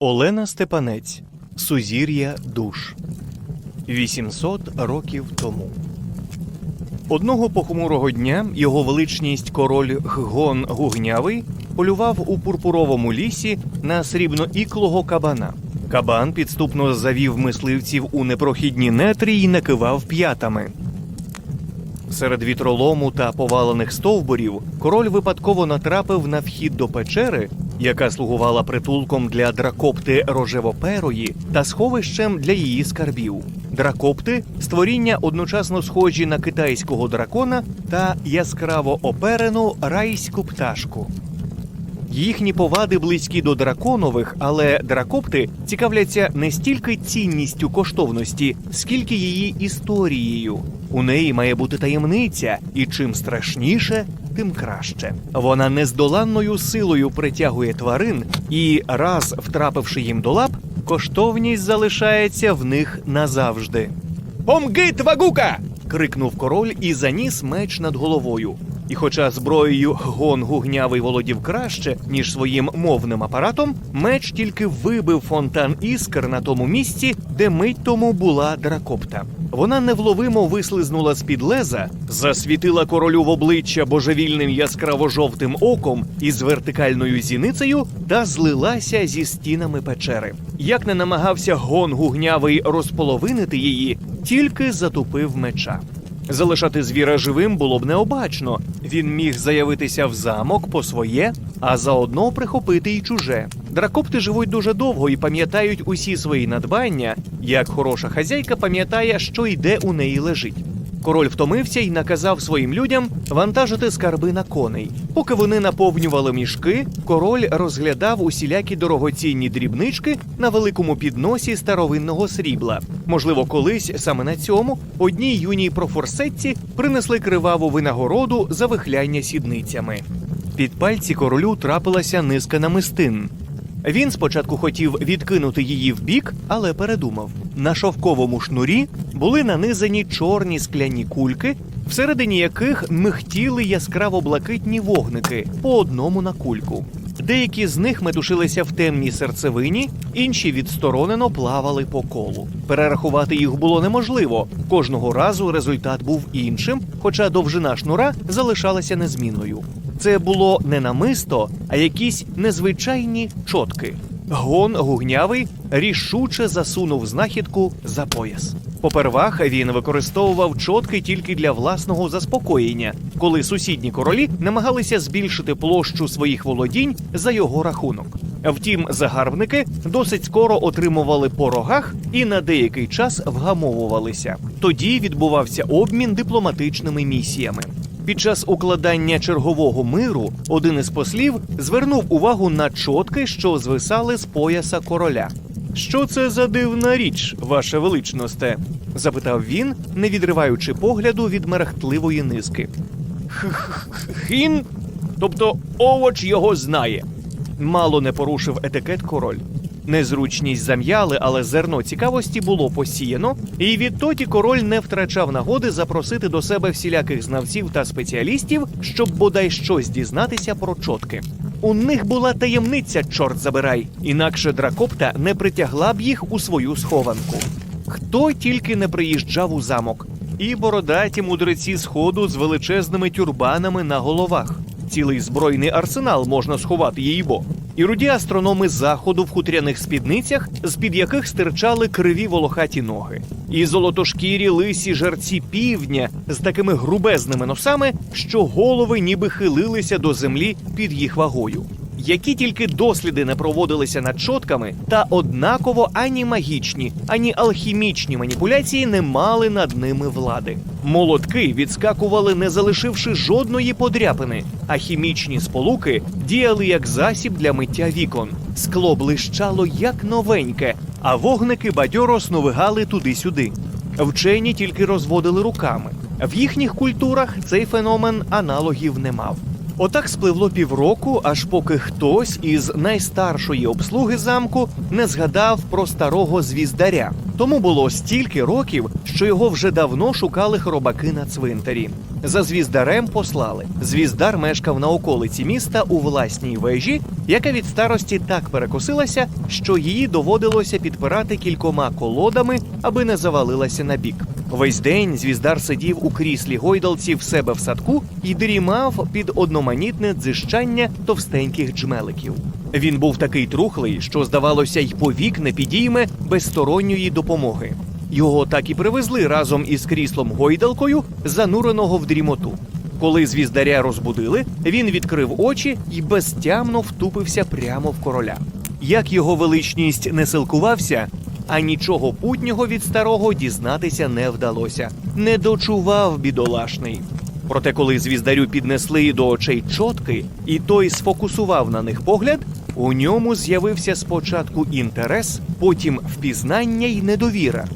Олена Степанець Сузір'я душ 800 років тому. Одного похмурого дня його величність король Ггон Гугнявий полював у пурпуровому лісі на срібноіклого кабана. Кабан підступно завів мисливців у непрохідні нетрі і накивав п'ятами. Серед вітролому та повалених стовбурів король випадково натрапив на вхід до печери, яка слугувала притулком для дракопти рожевоперої та сховищем для її скарбів. Дракопти створіння одночасно схожі на китайського дракона та яскраво оперену райську пташку. Їхні повади близькі до драконових, але дракопти цікавляться не стільки цінністю коштовності, скільки її історією. У неї має бути таємниця, і чим страшніше, тим краще. Вона нездоланною силою притягує тварин, і раз втрапивши їм до лап, коштовність залишається в них назавжди. Помгит вагука! крикнув король і заніс меч над головою. І хоча зброєю гон гугнявий володів краще, ніж своїм мовним апаратом, меч тільки вибив фонтан іскр на тому місці, де мить тому була дракопта. Вона невловимо вислизнула з-під леза, засвітила королю в обличчя божевільним яскраво-жовтим оком із вертикальною зіницею та злилася зі стінами печери. Як не намагався гон гугнявий розполовинити її, тільки затупив меча. Залишати звіра живим було б необачно. Він міг заявитися в замок по своє, а заодно прихопити й чуже. Дракопти живуть дуже довго і пам'ятають усі свої надбання, як хороша хазяйка пам'ятає, що йде у неї лежить. Король втомився і наказав своїм людям вантажити скарби на коней. Поки вони наповнювали мішки, король розглядав усілякі дорогоцінні дрібнички на великому підносі старовинного срібла. Можливо, колись саме на цьому одній юній профорсетці принесли криваву винагороду за вихляння сідницями. Під пальці королю трапилася низка намистин. Він спочатку хотів відкинути її вбік, але передумав. На шовковому шнурі були нанизані чорні скляні кульки, всередині яких михтіли яскраво блакитні вогники по одному на кульку. Деякі з них метушилися в темній серцевині, інші відсторонено плавали по колу. Перерахувати їх було неможливо. Кожного разу результат був іншим, хоча довжина шнура залишалася незмінною. Це було не намисто, а якісь незвичайні чотки. Гон гугнявий рішуче засунув знахідку за пояс. Попервах він використовував чотки тільки для власного заспокоєння, коли сусідні королі намагалися збільшити площу своїх володінь за його рахунок. Втім, загарбники досить скоро отримували по рогах і на деякий час вгамовувалися. Тоді відбувався обмін дипломатичними місіями. Під час укладання чергового миру один із послів звернув увагу на чотки, що звисали з пояса короля. Що це за дивна річ, ваше величносте? запитав він, не відриваючи погляду від мерехтливої низки. Хін, тобто овоч його знає. Мало не порушив етикет король. Незручність зам'яли, але зерно цікавості було посіяно, і відтоді король не втрачав нагоди запросити до себе всіляких знавців та спеціалістів, щоб бодай щось дізнатися про чотки. У них була таємниця, чорт забирай, інакше дракопта не притягла б їх у свою схованку. Хто тільки не приїжджав у замок, і бородаті мудреці сходу з величезними тюрбанами на головах. Цілий збройний арсенал можна сховати її бо. І руді астрономи заходу в хутряних спідницях, з-під яких стирчали криві волохаті ноги, і золотошкірі лисі жерці півдня з такими грубезними носами, що голови ніби хилилися до землі під їх вагою. Які тільки досліди не проводилися над чотками, та однаково ані магічні, ані алхімічні маніпуляції не мали над ними влади. Молотки відскакували, не залишивши жодної подряпини, а хімічні сполуки діяли як засіб для миття вікон. Скло блищало як новеньке, а вогники бадьоро сновигали туди-сюди. Вчені тільки розводили руками. В їхніх культурах цей феномен аналогів не мав. Отак спливло півроку, аж поки хтось із найстаршої обслуги замку не згадав про старого звіздаря. Тому було стільки років, що його вже давно шукали хробаки на цвинтарі. За звіздарем послали. Звіздар мешкав на околиці міста у власній вежі, яка від старості так перекосилася, що її доводилося підпирати кількома колодами, аби не завалилася на бік. Весь день звіздар сидів у кріслі гойдалці в себе в садку і дрімав під одноманітне дзижчання товстеньких джмеликів. Він був такий трухлий, що здавалося, й повік не підійме без сторонньої допомоги. Його так і привезли разом із кріслом гойдалкою, зануреного в дрімоту. Коли звіздаря розбудили, він відкрив очі і безтямно втупився прямо в короля. Як його величність не силкувався, а нічого путнього від старого дізнатися не вдалося. Не дочував бідолашний. Проте, коли звіздарю піднесли до очей чотки, і той сфокусував на них погляд, у ньому з'явився спочатку інтерес, потім впізнання й недовіра.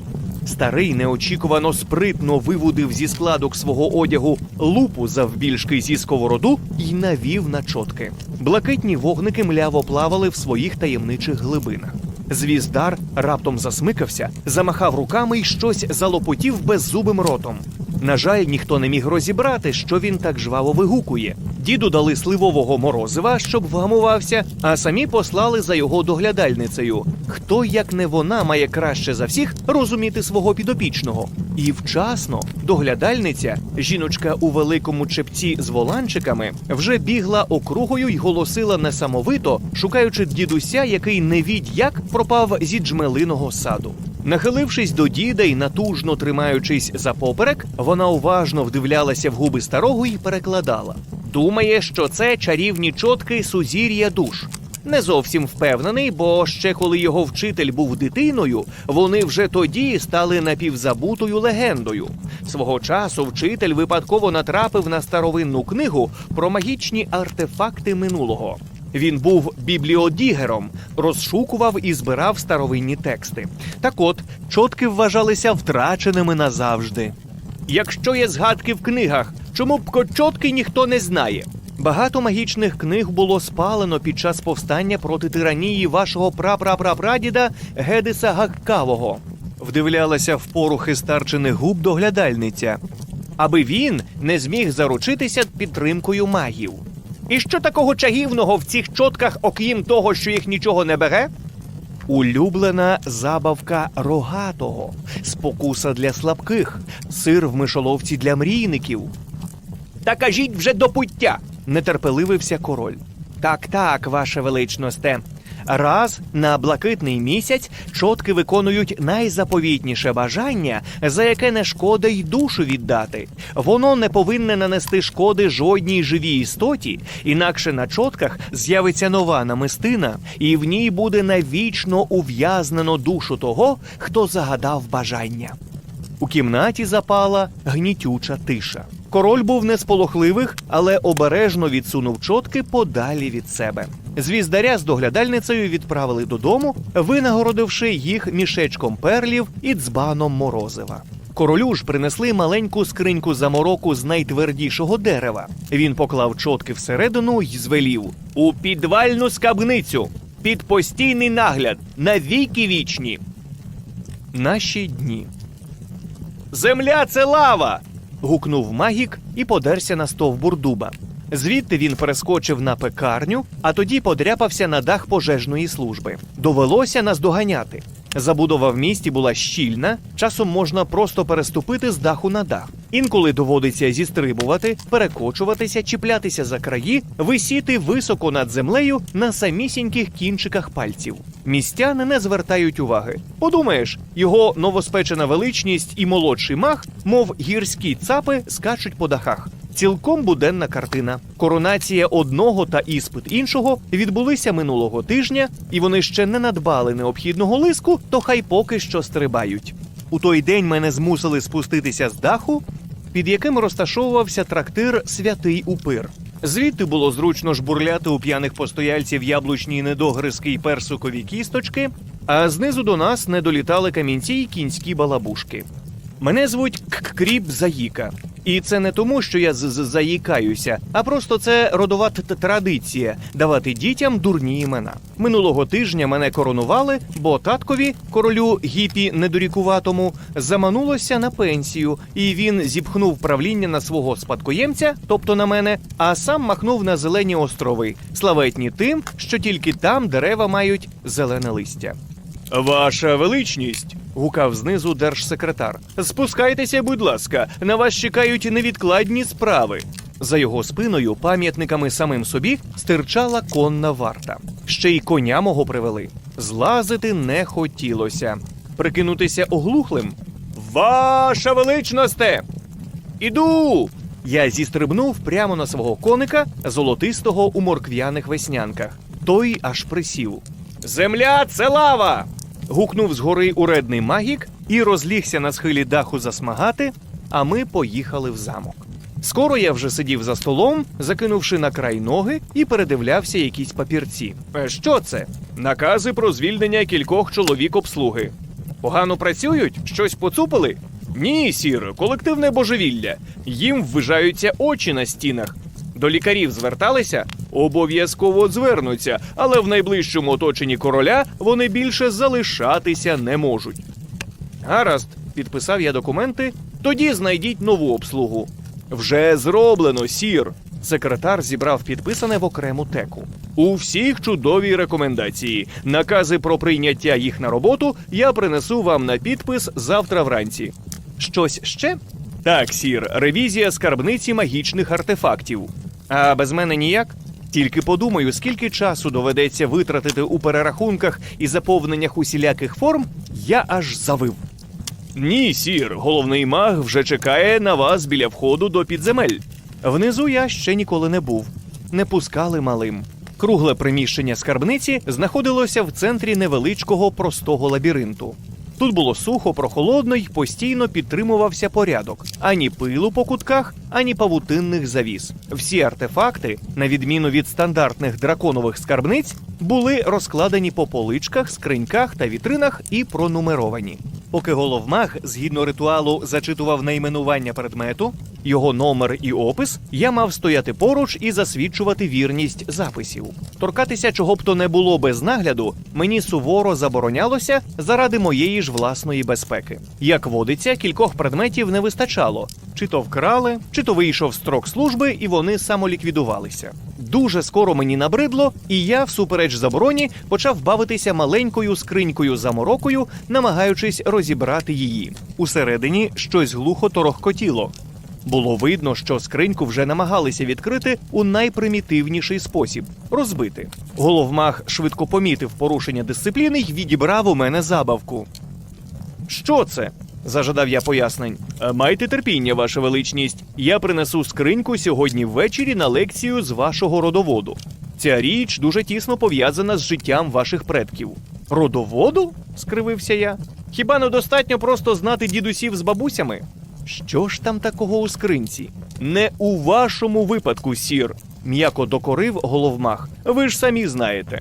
Старий неочікувано спритно вивудив зі складок свого одягу лупу завбільшки зі сковороду і навів на чотки. Блакитні вогники мляво плавали в своїх таємничих глибинах. Звіздар раптом засмикався, замахав руками і щось залопотів беззубим ротом. На жаль, ніхто не міг розібрати, що він так жваво вигукує. Діду дали сливового морозива, щоб вгамувався, а самі послали за його доглядальницею. Хто, як не вона, має краще за всіх розуміти свого підопічного. І вчасно доглядальниця, жіночка у великому чепці з воланчиками, вже бігла округою й голосила несамовито, шукаючи дідуся, який не відь як пропав зі джмелиного саду. Нахилившись до діда і натужно тримаючись за поперек, вона уважно вдивлялася в губи старого і перекладала. Думає, що це чарівні чотки сузір'я душ. Не зовсім впевнений, бо ще коли його вчитель був дитиною, вони вже тоді стали напівзабутою легендою. Свого часу вчитель випадково натрапив на старовинну книгу про магічні артефакти минулого. Він був бібліодігером, розшукував і збирав старовинні тексти. Так от, чотки вважалися втраченими назавжди. Якщо є згадки в книгах, чому б кочотки ніхто не знає? Багато магічних книг було спалено під час повстання проти тиранії вашого прапрапрапрадіда Гедиса Гаккавого. Вдивлялася в порухи старчених губ доглядальниця, аби він не зміг заручитися підтримкою магів. І що такого чагівного в цих чотках, окрім того, що їх нічого не бере? Улюблена забавка рогатого, спокуса для слабких, сир в мишоловці для мрійників. Та кажіть вже до пуття, нетерпеливився король. Так, так, ваше величносте. Раз на блакитний місяць чотки виконують найзаповітніше бажання, за яке не шкода й душу віддати. Воно не повинне нанести шкоди жодній живій істоті, інакше на чотках з'явиться нова намистина, і в ній буде навічно ув'язнено душу того, хто загадав бажання. У кімнаті запала гнітюча тиша. Король був не з але обережно відсунув чотки подалі від себе. Звіздаря з доглядальницею відправили додому, винагородивши їх мішечком перлів і дзбаном морозива. Королю ж принесли маленьку скриньку замороку з найтвердішого дерева. Він поклав чотки всередину й звелів у підвальну скабницю під постійний нагляд на віки вічні. Наші дні. Земля це лава. Гукнув магік і подерся на стовбур дуба. Звідти він перескочив на пекарню, а тоді подряпався на дах пожежної служби. Довелося наздоганяти. Забудова в місті була щільна, часом можна просто переступити з даху на дах. Інколи доводиться зістрибувати, перекочуватися, чіплятися за краї, висіти високо над землею на самісіньких кінчиках пальців. Містяни не звертають уваги. Подумаєш, його новоспечена величність і молодший мах, мов гірські цапи, скачуть по дахах. Цілком буденна картина. Коронація одного та іспит іншого відбулися минулого тижня, і вони ще не надбали необхідного лиску, то хай поки що стрибають. У той день мене змусили спуститися з даху, під яким розташовувався трактир Святий Упир. Звідти було зручно жбурляти у п'яних постояльців яблучні недогризки й персикові кісточки, а знизу до нас не долітали камінці й кінські балабушки. Мене звуть Кріп Заїка. І це не тому, що я з- заїкаюся, а просто це родова традиція давати дітям дурні імена. Минулого тижня мене коронували, бо таткові, королю гіпі недорікуватому, заманулося на пенсію, і він зіпхнув правління на свого спадкоємця, тобто на мене, а сам махнув на зелені острови, славетні тим, що тільки там дерева мають зелене листя. Ваша величність. гукав знизу держсекретар. Спускайтеся, будь ласка, на вас чекають невідкладні справи. За його спиною пам'ятниками самим собі стирчала конна варта. Ще й коня мого привели. Злазити не хотілося. Прикинутися оглухлим. Ваша величносте! Іду! Я зістрибнув прямо на свого коника, золотистого у морквяних веснянках. Той аж присів. Земля це лава! Гукнув згори уредний магік і розлігся на схилі даху засмагати, а ми поїхали в замок. Скоро я вже сидів за столом, закинувши на край ноги, і передивлявся якісь папірці. «Е, Що це? Накази про звільнення кількох чоловік обслуги. Погано працюють? Щось поцупили? Ні, сір, колективне божевілля. Їм ввижаються очі на стінах. До лікарів зверталися? Обов'язково звернуться, але в найближчому оточенні короля вони більше залишатися не можуть. Гаразд, підписав я документи. Тоді знайдіть нову обслугу. Вже зроблено, сір. Секретар зібрав підписане в окрему теку. У всіх чудові рекомендації. Накази про прийняття їх на роботу я принесу вам на підпис завтра вранці. Щось ще? Так, сір, ревізія скарбниці магічних артефактів. А без мене ніяк? Тільки подумаю, скільки часу доведеться витратити у перерахунках і заповненнях усіляких форм, я аж завив. Ні, сір, головний маг вже чекає на вас біля входу до підземель. Внизу я ще ніколи не був. Не пускали малим. Кругле приміщення скарбниці знаходилося в центрі невеличкого простого лабіринту. Тут було сухо, прохолодно й постійно підтримувався порядок: ані пилу по кутках, ані павутинних завіс. Всі артефакти, на відміну від стандартних драконових скарбниць, були розкладені по поличках, скриньках та вітринах і пронумеровані. Поки головмаг, згідно ритуалу, зачитував найменування предмету, його номер і опис, я мав стояти поруч і засвідчувати вірність записів. Торкатися чого б то не було без нагляду, мені суворо заборонялося заради моєї ж власної безпеки. Як водиться, кількох предметів не вистачало: чи то вкрали, чи то вийшов строк служби, і вони самоліквідувалися. Дуже скоро мені набридло, і я, всупереч забороні, почав бавитися маленькою скринькою заморокою, намагаючись розібрати її. Усередині щось глухо торохкотіло. Було видно, що скриньку вже намагалися відкрити у найпримітивніший спосіб розбити. Головмах швидко помітив порушення дисципліни й відібрав у мене забавку. Що це? Зажадав я пояснень. «Е, Майте терпіння, ваша величність. Я принесу скриньку сьогодні ввечері на лекцію з вашого родоводу. Ця річ дуже тісно пов'язана з життям ваших предків. Родоводу? скривився я. Хіба недостатньо просто знати дідусів з бабусями? Що ж там такого у скринці? Не у вашому випадку, сір, м'яко докорив головмах. Ви ж самі знаєте.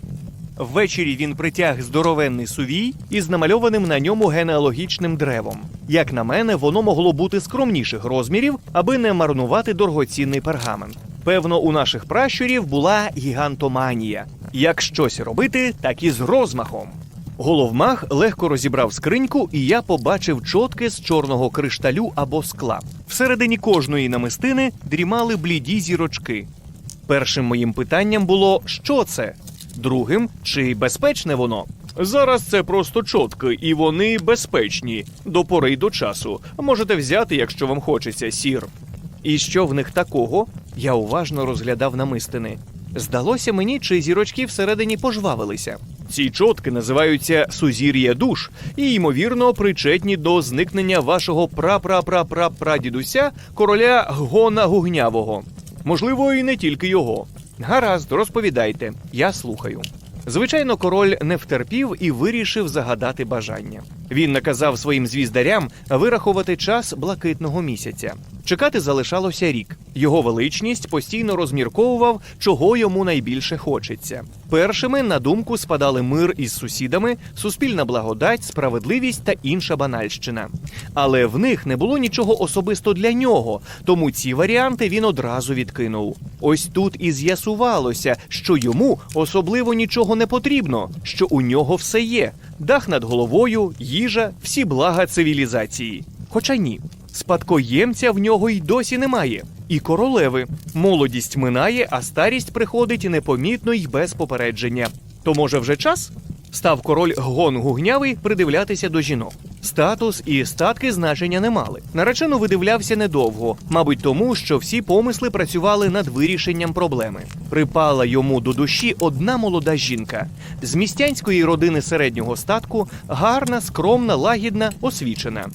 Ввечері він притяг здоровенний сувій із намальованим на ньому генеалогічним древом. Як на мене, воно могло бути скромніших розмірів, аби не марнувати дорогоцінний пергамент. Певно, у наших пращурів була гігантоманія. Як щось робити, так і з розмахом. Головмах легко розібрав скриньку, і я побачив чотки з чорного кришталю або скла. Всередині кожної намистини дрімали бліді зірочки. Першим моїм питанням було, що це? Другим, чи безпечне воно? Зараз це просто чотки, і вони безпечні до пори й до часу. Можете взяти, якщо вам хочеться, сір. І що в них такого? Я уважно розглядав намистини. Здалося мені, чи зірочки всередині пожвавилися. Ці чотки називаються сузір'я душ і, ймовірно, причетні до зникнення вашого прапрапрапрапрадідуся, короля Гона Гугнявого. Можливо, і не тільки його. Гаразд, розповідайте, я слухаю. Звичайно, король не втерпів і вирішив загадати бажання. Він наказав своїм звіздарям вирахувати час блакитного місяця. Чекати залишалося рік. Його величність постійно розмірковував, чого йому найбільше хочеться. Першими на думку спадали мир із сусідами, суспільна благодать, справедливість та інша банальщина. Але в них не було нічого особисто для нього, тому ці варіанти він одразу відкинув. Ось тут і з'ясувалося, що йому особливо нічого не потрібно, що у нього все є: дах над головою, їжа, всі блага цивілізації. Хоча ні, спадкоємця в нього й досі немає. І королеви. Молодість минає, а старість приходить непомітно й без попередження. То може вже час? Став король Гон Гугнявий придивлятися до жінок. Статус і статки значення не мали. Наречену видивлявся недовго, мабуть, тому, що всі помисли працювали над вирішенням проблеми. Припала йому до душі одна молода жінка з містянської родини середнього статку, гарна, скромна, лагідна, освічена.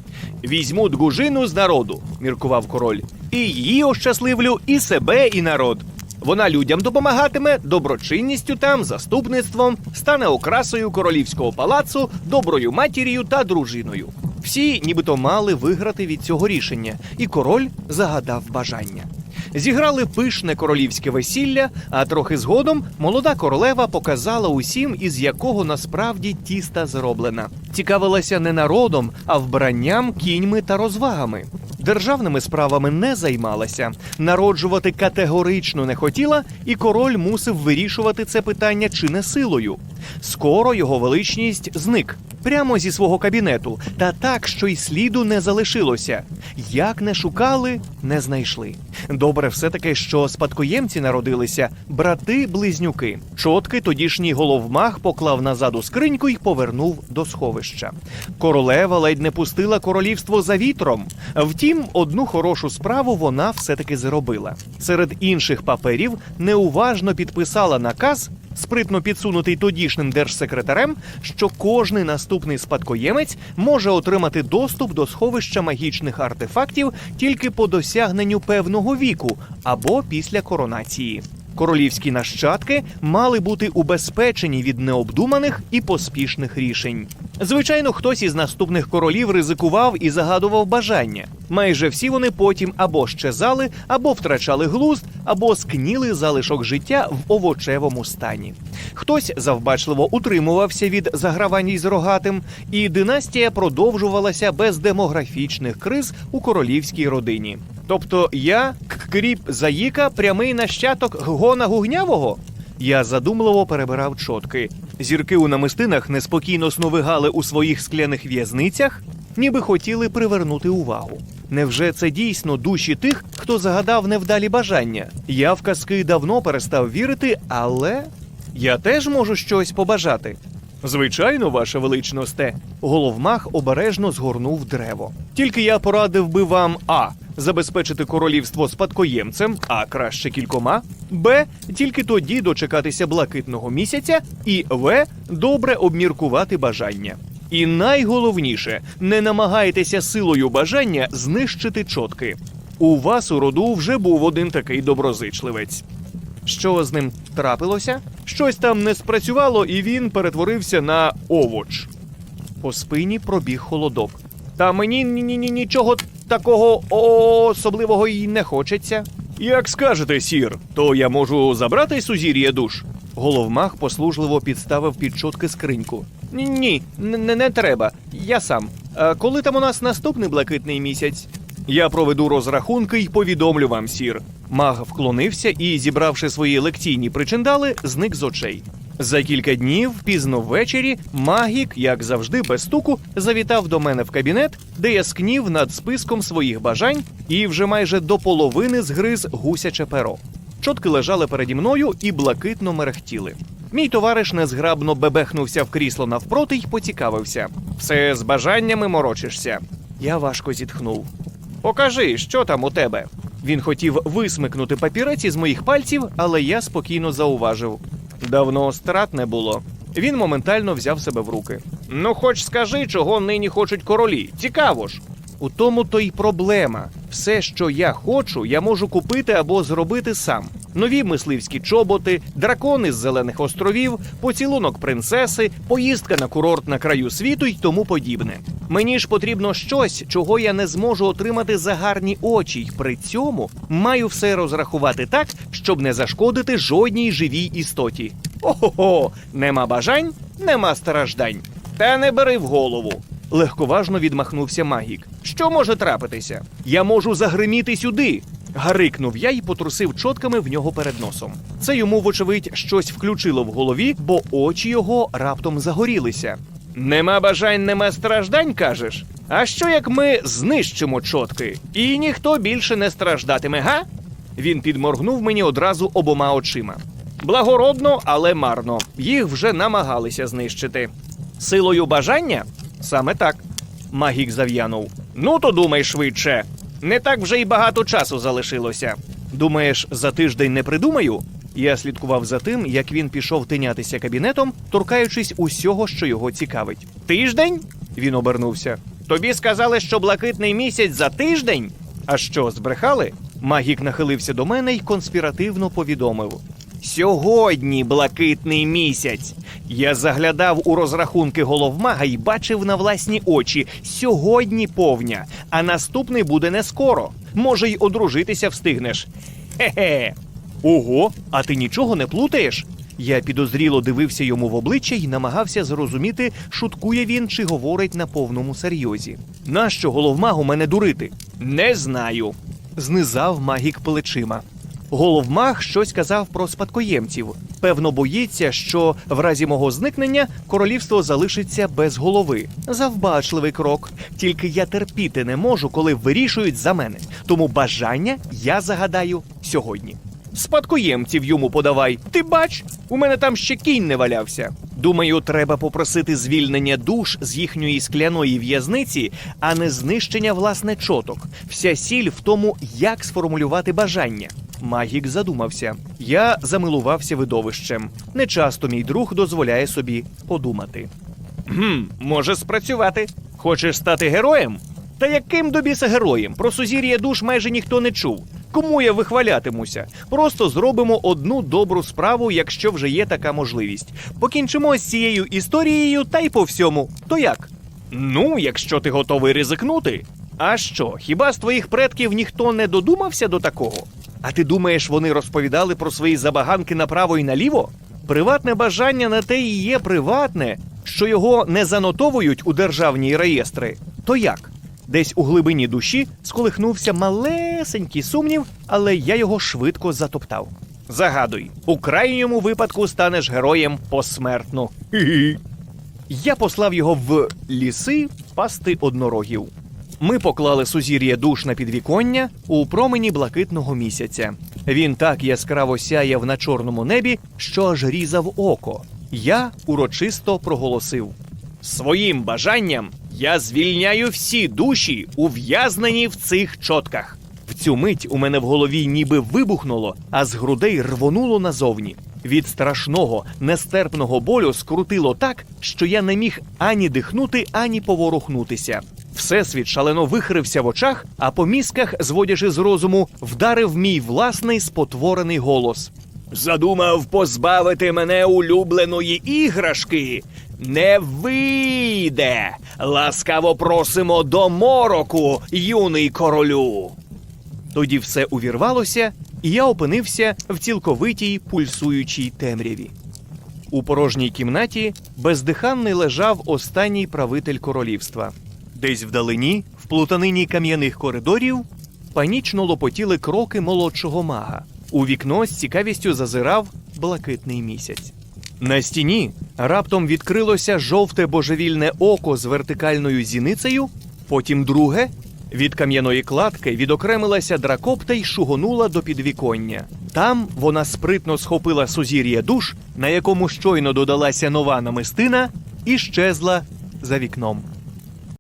Візьму дгужину з народу, міркував король, і її ощасливлю, і себе, і народ. Вона людям допомагатиме доброчинністю там, заступництвом, стане окрасою королівського палацу, доброю матір'ю та дружиною. Всі нібито мали виграти від цього рішення, і король загадав бажання. Зіграли пишне королівське весілля, а трохи згодом молода королева показала усім, із якого насправді тіста зроблена. Цікавилася не народом, а вбранням, кіньми та розвагами. Державними справами не займалася, народжувати категорично не хотіла, і король мусив вирішувати це питання чи не силою. Скоро його величність зник прямо зі свого кабінету, та так, що й сліду не залишилося. Як не шукали, не знайшли. Добре, все таки, що спадкоємці народилися брати-близнюки. Чотки тодішній головмах поклав назад у скриньку й повернув до сховища. Королева ледь не пустила королівство за вітром. Втім, одну хорошу справу вона все-таки зробила. Серед інших паперів неуважно підписала наказ, спритно підсунутий тодішнім держсекретарем, що кожний наступний спадкоємець може отримати доступ до сховища магічних артефактів тільки по досягненню певного віку або після коронації. Королівські нащадки мали бути убезпечені від необдуманих і поспішних рішень. Звичайно, хтось із наступних королів ризикував і загадував бажання. Майже всі вони потім або щезали, або втрачали глузд, або скніли залишок життя в овочевому стані. Хтось завбачливо утримувався від загравань із рогатим, і династія продовжувалася без демографічних криз у королівській родині. Тобто я, Кріп Заїка, прямий нащадок Гона Гугнявого? Я задумливо перебирав чотки. Зірки у намистинах неспокійно сновигали у своїх скляних в'язницях, ніби хотіли привернути увагу. Невже це дійсно душі тих, хто загадав невдалі бажання? Я в казки давно перестав вірити, але я теж можу щось побажати. Звичайно, ваше величносте. Головмах обережно згорнув древо. Тільки я порадив би вам а. Забезпечити королівство спадкоємцем, а краще кількома, Б. Тільки тоді дочекатися блакитного місяця, і В. Добре обміркувати бажання. І найголовніше, не намагайтеся силою бажання знищити чотки. У вас у роду вже був один такий доброзичливець. Що з ним трапилося? Щось там не спрацювало, і він перетворився на овоч. По спині пробіг холодок. Та мені ні, ні, ні, нічого такого особливого й не хочеться. Як скажете, сір, то я можу забрати сузір'я душ. Головмах послужливо підставив під чотки скриньку. Ні, ні, не, не треба. Я сам. А коли там у нас наступний блакитний місяць? Я проведу розрахунки й повідомлю вам, сір. Маг вклонився і, зібравши свої лекційні причиндали, зник з очей. За кілька днів, пізно ввечері, магік, як завжди, без стуку, завітав до мене в кабінет, де я скнів над списком своїх бажань і вже майже до половини згриз гусяче перо. Чотки лежали переді мною і блакитно мерехтіли. Мій товариш незграбно бебехнувся в крісло навпроти й поцікавився. Все з бажаннями морочишся. Я важко зітхнув. Покажи, що там у тебе. Він хотів висмикнути папірець із моїх пальців, але я спокійно зауважив. Давно страт не було. Він моментально взяв себе в руки. Ну, хоч скажи, чого нині хочуть королі. Цікаво ж. У тому то й проблема. Все, що я хочу, я можу купити або зробити сам. Нові мисливські чоботи, дракони з зелених островів, поцілунок принцеси, поїздка на курорт на краю світу й тому подібне. Мені ж потрібно щось, чого я не зможу отримати за гарні очі, й при цьому маю все розрахувати так, щоб не зашкодити жодній живій істоті. Ого, нема бажань, нема страждань. Та не бери в голову. Легковажно відмахнувся магік. Що може трапитися? Я можу загриміти сюди. Гарикнув я й потрусив чотками в нього перед носом. Це йому, вочевидь, щось включило в голові, бо очі його раптом загорілися. Нема бажань, нема страждань, кажеш? А що як ми знищимо чотки? І ніхто більше не страждатиме, га? Він підморгнув мені одразу обома очима. Благородно, але марно. Їх вже намагалися знищити. Силою бажання? Саме так. Магік зав'янув. Ну, то думай швидше. Не так вже й багато часу залишилося. Думаєш, за тиждень не придумаю? Я слідкував за тим, як він пішов тинятися кабінетом, торкаючись усього, що його цікавить. Тиждень? Він обернувся. Тобі сказали, що блакитний місяць за тиждень? А що, збрехали? Магік нахилився до мене й конспіративно повідомив. Сьогодні блакитний місяць. Я заглядав у розрахунки головмага і бачив на власні очі. Сьогодні повня, а наступний буде не скоро. Може, й одружитися встигнеш. Хе-хе. Ого, а ти нічого не плутаєш? Я підозріло дивився йому в обличчя і намагався зрозуміти, шуткує він чи говорить на повному серйозі. Нащо головмагу мене дурити? Не знаю. Знизав магік плечима. Головмаг щось казав про спадкоємців. Певно, боїться, що в разі мого зникнення королівство залишиться без голови. Завбачливий крок. Тільки я терпіти не можу, коли вирішують за мене. Тому бажання я загадаю сьогодні. Спадкоємців йому подавай. Ти бач, у мене там ще кінь не валявся. Думаю, треба попросити звільнення душ з їхньої скляної в'язниці, а не знищення власне чоток. Вся сіль в тому, як сформулювати бажання. Магік задумався. Я замилувався видовищем. Нечасто мій друг дозволяє собі подумати. Гм, може спрацювати. Хочеш стати героєм? Та яким до біса героєм? Про сузір'я душ майже ніхто не чув. Кому я вихвалятимуся? Просто зробимо одну добру справу, якщо вже є така можливість. Покінчимо з цією історією та й по всьому. То як? Ну, якщо ти готовий ризикнути. А що, хіба з твоїх предків ніхто не додумався до такого? А ти думаєш, вони розповідали про свої забаганки направо і наліво? Приватне бажання на те і є приватне, що його не занотовують у державні реєстри. То як? Десь у глибині душі сколихнувся малесенький сумнів, але я його швидко затоптав. Загадуй, у крайньому випадку станеш героєм посмертно. Я послав його в ліси пасти однорогів. Ми поклали сузір'я душ на підвіконня у промені блакитного місяця. Він так яскраво сяяв на чорному небі, що аж різав око. Я урочисто проголосив: своїм бажанням я звільняю всі душі, ув'язнені в цих чотках. В цю мить у мене в голові ніби вибухнуло, а з грудей рвонуло назовні. Від страшного, нестерпного болю скрутило так, що я не міг ані дихнути, ані поворухнутися. Всесвіт шалено вихрився в очах, а по мізках, зводячи з розуму, вдарив мій власний спотворений голос. Задумав позбавити мене улюбленої іграшки. Не вийде. Ласкаво просимо до мороку, юний королю. Тоді все увірвалося, і я опинився в цілковитій пульсуючій темряві. У порожній кімнаті бездиханний лежав останній правитель королівства. Десь вдалині, в плутанині кам'яних коридорів, панічно лопотіли кроки молодшого мага. У вікно з цікавістю зазирав блакитний місяць. На стіні раптом відкрилося жовте божевільне око з вертикальною зіницею, потім друге. Від кам'яної кладки відокремилася дракопта й шугонула до підвіконня. Там вона спритно схопила сузір'я душ, на якому щойно додалася нова намистина, і щезла за вікном.